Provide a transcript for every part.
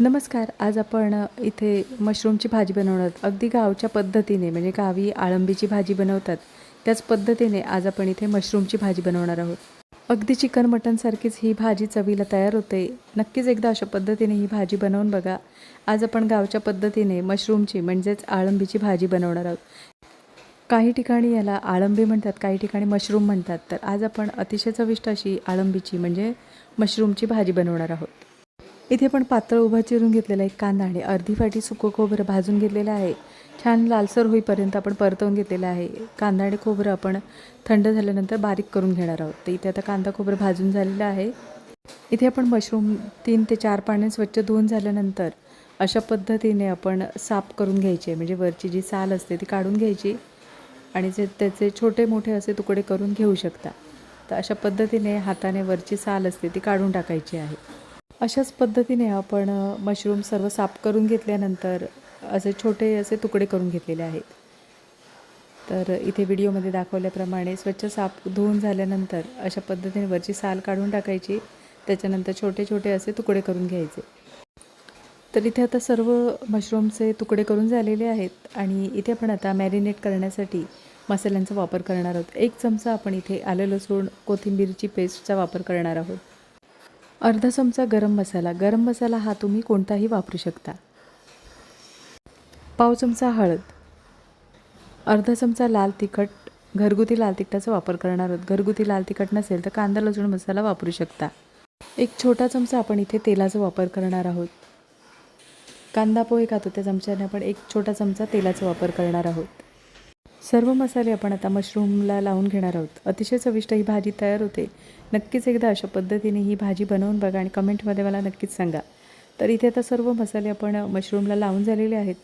नमस्कार आज आपण इथे मशरूमची भाजी बनवणार अगदी गावच्या पद्धतीने म्हणजे गावी आळंबीची भाजी बनवतात त्याच पद्धतीने आज आपण इथे मशरूमची भाजी बनवणार आहोत. अगदी चिकन मटनसारखीच ही भाजी चवीला तयार होते. नक्कीच एकदा अशा पद्धतीने ही भाजी बनवून बघा. आज आपण गावच्या पद्धतीने मशरूमची म्हणजेच आळंबीची भाजी बनवणार आहोत. काही ठिकाणी याला आळंबी म्हणतात काही ठिकाणी मशरूम म्हणतात. तर आज आपण अतिशय चविष्ट अशी आळंबीची म्हणजे मशरूमची भाजी बनवणार आहोत. इथे पण पातळ उभा चिरून घेतलेला एक कांदा आणि अर्धी फाटी सुकं खोबरं भाजून घेतलेलं आहे. छान लालसर होईपर्यंत आपण परतवून घेतलेलं आहे. कांदा आणि खोबरं आपण थंड झाल्यानंतर बारीक करून घेणार आहोत. तर इथे आता कांदा खोबरं भाजून झालेलं आहे. इथे आपण मशरूम तीन ते चार पाण्याने स्वच्छ धुवून झाल्यानंतर अशा पद्धतीने आपण साफ करून घ्यायचे. म्हणजे वरची जी साल असते ती काढून घ्यायची आणि जे त्याचे छोटे मोठे असे तुकडे करून घेऊ शकता. तर अशा पद्धतीने हाताने वरची साल असते ती काढून टाकायची आहे. अशाच पद्धतीने आपण मशरूम सर्व साफ करून घेतल्यानंतर असे छोटे असे तुकडे करून घेतलेले आहेत. तर इथे व्हिडिओमध्ये दाखवल्याप्रमाणे स्वच्छ साफ धुवून झाल्यानंतर अशा पद्धतीने वरची साल काढून टाकायची. त्याच्यानंतर छोटे छोटे असे तुकडे करून घ्यायचे. तर इथे आता सर्व मशरूमचे तुकडे करून झालेले आहेत आणि इथे आपण आता मॅरिनेट करण्यासाठी मसाल्यांचा वापर करणार आहोत. एक चमचा आपण इथे आलं लसूण कोथिंबीरची पेस्टचा वापर करणार आहोत. अर्धा चमचा गरम मसाला. गरम मसाला हा तुम्ही कोणताही वापरू शकता. पाव चमचा हळद. अर्धा चमचा लाल तिखट. घरगुती लाल तिखटाचा वापर करणार आहोत. घरगुती लाल तिखट नसेल तर कांदा लसूण मसाला वापरू शकता. एक छोटा चमचा आपण इथे तेलाचा वापर करणार आहोत. कांदा पोहे खातो त्या चमच्याने आपण एक छोटा चमचा तेलाचा वापर करणार आहोत. सर्व मसाले आपण आता मशरूमला लावून घेणार आहोत. अतिशय चविष्ट ही भाजी तयार होते. नक्कीच एकदा अशा पद्धतीने ही भाजी बनवून बघा आणि कमेंटमध्ये मला नक्कीच सांगा. तर इथे आता सर्व मसाले आपण मशरूमला लावून झालेले आहेत.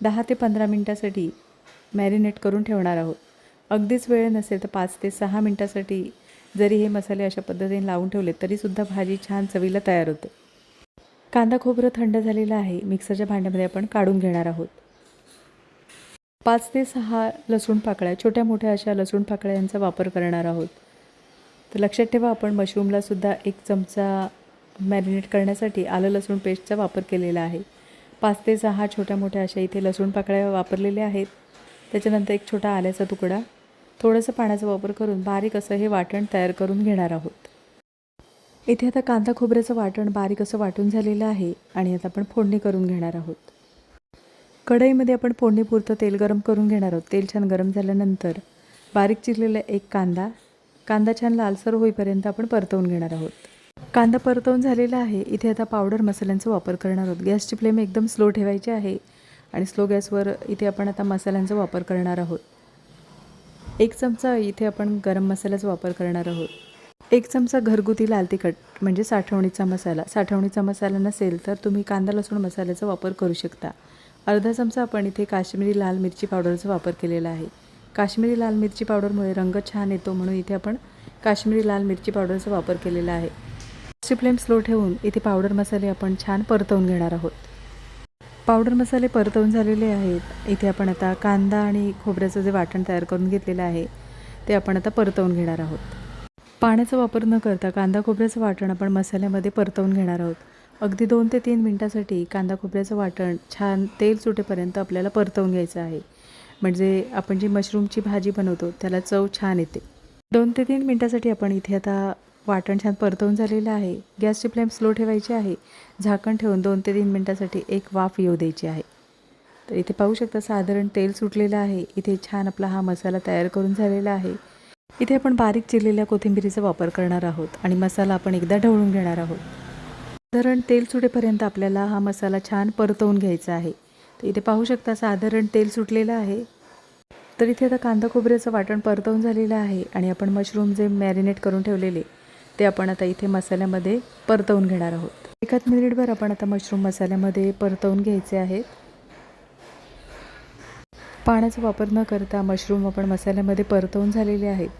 दहा ते पंधरा मिनटासाठी मॅरिनेट करून ठेवणार आहोत. अगदीच वेळ नसेल तर पाच ते सहा मिनटासाठी जरी हे मसाले अशा पद्धतीने लावून ठेवले तरीसुद्धा भाजी छान चवीला तयार होते. कांदा खोबरं थंड झालेलं आहे. मिक्सरच्या भांड्यामध्ये आपण काढून घेणार आहोत. पाच ते सहा लसूण पाकळ्या छोट्या मोठ्या अशा लसूण पाकळ्या यांचा वापर करणार आहोत. तर लक्षात ठेवा आपण मशरूमलासुद्धा एक चमचा मॅरिनेट करण्यासाठी आलं लसूण पेस्टचा वापर केलेला आहे. पाच ते सहा छोट्या मोठ्या अशा इथे लसूण पाकळ्या वापरलेल्या आहेत. त्याच्यानंतर एक छोटा आल्याचा तुकडा. थोडंसं पाण्याचा वापर करून बारीक असं हे वाटण तयार करून घेणार आहोत. इथे आता कांदा खोबऱ्याचं वाटण बारीक असं वाटून झालेलं आहे आणि आता आपण फोडणी करून घेणार आहोत. कढईमध्ये आपण फोडणीपुरतं तेल गरम करून घेणार आहोत. तेल छान गरम झाल्यानंतर बारीक चिरलेला एक कांदा कांदा छान लालसर होईपर्यंत आपण परतवून घेणार आहोत. कांदा परतवून झालेला आहे. इथे आता पावडर मसाल्यांचा वापर करणार आहोत. गॅसची फ्लेम एकदम स्लो ठेवायची आहे आणि स्लो गॅसवर इथे आपण आता मसाल्यांचा वापर करणार आहोत. एक चमचा इथे आपण गरम मसाल्याचा वापर करणार आहोत. एक चमचा घरगुती लाल तिखट म्हणजे साठवणीचा मसाला. साठवणीचा मसाला नसेल तर तुम्ही कांदा लसूण मसाल्याचा वापर करू शकता. अर्धा चमचा आपण इथे काश्मीरी लाल मिरची पावडरचा वापर केलेला आहे. काश्मीरी लाल मिरची पावडरमुळे रंग छान येतो म्हणून इथे आपण काश्मीरी लाल मिरची पावडरचा वापर केलेला आहे. गॅसची फ्लेम स्लो ठेवून इथे पावडर मसाले आपण छान परतवून घेणार आहोत. पावडर मसाले परतवून झालेले आहेत. इथे आपण आता कांदा आणि खोबऱ्याचं जे वाटण तयार करून घेतलेलं आहे ते आपण आता परतवून घेणार आहोत. पाण्याचा वापर न करता कांदा खोबऱ्याचं वाटण आपण मसाल्यामध्ये परतवून घेणार आहोत. अगदी दोन ते तीन मिनटासाठी कांदा खोबऱ्याचं वाटण छान तेल सुटेपर्यंत आपल्याला परतवून घ्यायचं आहे. म्हणजे आपण जी मशरूमची भाजी बनवतो त्याला चव छान येते. दोन ते तीन मिनटासाठी आपण इथे आता वाटण छान परतवून झालेलं आहे. गॅसची फ्लेम स्लो ठेवायची आहे. झाकण ठेवून दोन ते तीन मिनटासाठी एक वाफ येऊ द्यायची आहे. तर इथे पाहू शकता साधारण तेल सुटलेलं आहे. इथे छान आपला हा मसाला तयार करून झालेला आहे. इथे आपण बारीक चिरलेल्या कोथिंबिरीचा वापर करणार आहोत आणि मसाला आपण एकदा ढवळून घेणार आहोत. साधारण तेल सुटेपर्यंत आपल्याला हा मसाला छान परतवून घ्यायचा आहे. तर इथे पाहू शकता साधारण तेल सुटलेलं आहे. तर इथे आता कांदा खोबऱ्याचं वाटण परतवून झालेलं आहे आणि आपण मशरूम जे मॅरिनेट करून ठेवलेले ते आपण आता इथे मसाल्यामध्ये परतवून घेणार आहोत. एकाच मिनिटभर आपण आता मशरूम मसाल्यामध्ये परतवून घ्यायचे आहेत. पाण्याचा वापर न करता मशरूम आपण मसाल्यामध्ये परतवून झालेले आहेत.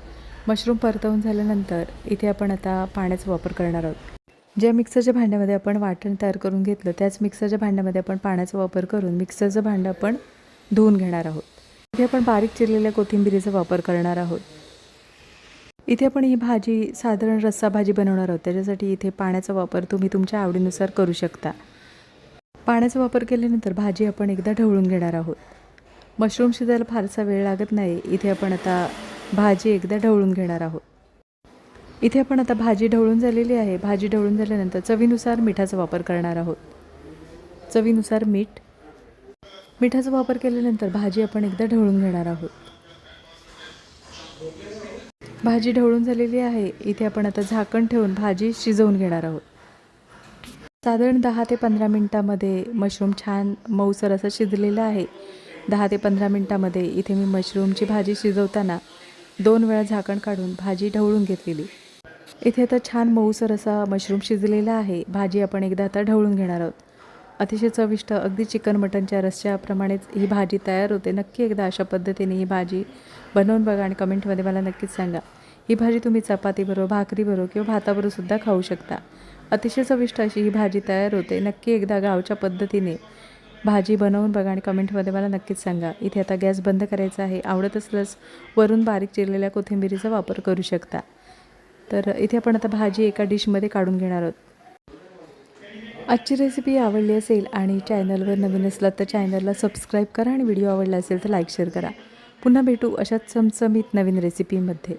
मशरूम परतवून झाल्यानंतर इथे आपण आता पाण्याचा वापर करणार आहोत. ज्या मिक्सरच्या भांड्यामध्ये आपण वाटण तयार करून घेतलं त्याच मिक्सरच्या भांड्यामध्ये आपण पाण्याचा वापर करून मिक्सरचं भांडं आपण धुवून घेणार आहोत. इथे आपण बारीक चिरलेल्या कोथिंबिरीचा वापर करणार आहोत. इथे आपण ही भाजी साधारण रस्सा भाजी बनवणार आहोत. त्याच्यासाठी इथे पाण्याचा वापर तुम्ही तुमच्या आवडीनुसार करू शकता. पाण्याचा वापर केल्यानंतर भाजी आपण एकदा ढवळून घेणार आहोत. मशरूम शिजायला फारसा वेळ लागत नाही. इथे आपण आता भाजी एकदा ढवळून घेणार आहोत. इथे आपण आता भाजी ढवळून झालेली आहे. भाजी ढवळून झाल्यानंतर चवीनुसार मिठाचा वापर करणार आहोत. चवीनुसार मीठ. मिठाचा वापर केल्यानंतर भाजी आपण एकदा ढवळून घेणार आहोत. भाजी ढवळून झालेली आहे. इथे आपण आता झाकण ठेवून भाजी शिजवून घेणार आहोत. साधारण दहा ते पंधरा मिनटामध्ये मशरूम छान मऊसर असं शिजलेलं आहे. दहा ते पंधरा मिनटामध्ये इथे मी मशरूमची भाजी शिजवताना दोन वेळा झाकण काढून भाजी ढवळून घेतलेली. इथे आता छान मऊसर असा मशरूम शिजलेला आहे. भाजी आपण एकदा आता ढवळून घेणार आहोत. अतिशय चविष्ट अगदी चिकन मटनच्या रस्स्याप्रमाणेच ही भाजी तयार होते. नक्की एकदा अशा पद्धतीने ही भाजी बनवून बघा आणि कमेंटमध्ये मला नक्कीच सांगा. ही भाजी तुम्ही चपातीबरोबर भाकरीबरोबर किंवा भाताबरोबर सुद्धा खाऊ शकता. अतिशय चविष्ट अशी ही भाजी तयार होते. नक्की एकदा गावच्या पद्धतीने भाजी बनवून बघा आणि कमेंटमध्ये मला नक्कीच सांगा. इथे आता गॅस बंद करायचा आहे. आवडत असल्यास वरून बारीक चिरलेल्या कोथिंबिरीचा वापर करू शकता. तर इथे आपण आता भाजी एका डिशमध्ये काढून घेणार आहोत. आजची रेसिपी आवडली असेल आणि चॅनलवर नवीन असलात तर चॅनलला सबस्क्राईब करा आणि व्हिडिओ आवडला असेल तर लाईक शेअर करा. पुन्हा भेटू अशाच चमचमीत नवीन रेसिपीमध्ये